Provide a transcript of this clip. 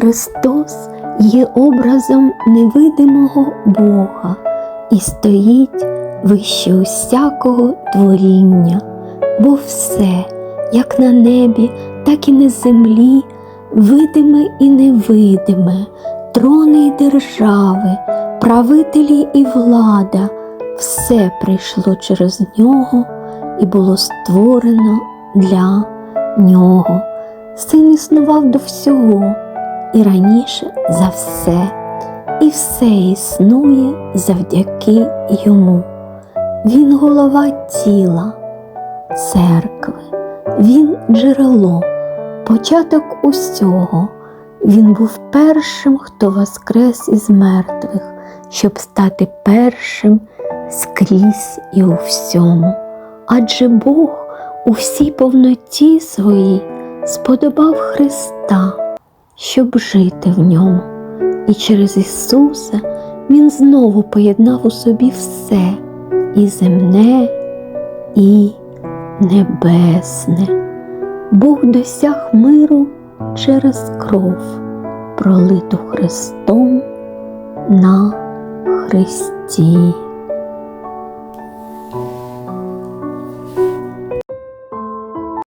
Христос є образом невидимого Бога і стоїть вище усякого творіння, бо все, як на небі, так і на землі, видиме і невидиме, трони й держави, правителі і влада, все прийшло через нього і було створено для нього. Син існував до всього і раніше за все, і все існує завдяки йому. Він голова тіла, церкви, він джерело, початок усього. Він був першим, хто воскрес із мертвих, щоб стати першим скрізь і у всьому. Адже Бог у всій повноті своїй сподобав Христа, щоб жити в ньому. І через Ісуса Він знову поєднав у собі все і земне, і небесне. Бог досяг миру через кров, пролиту Христом на Христі.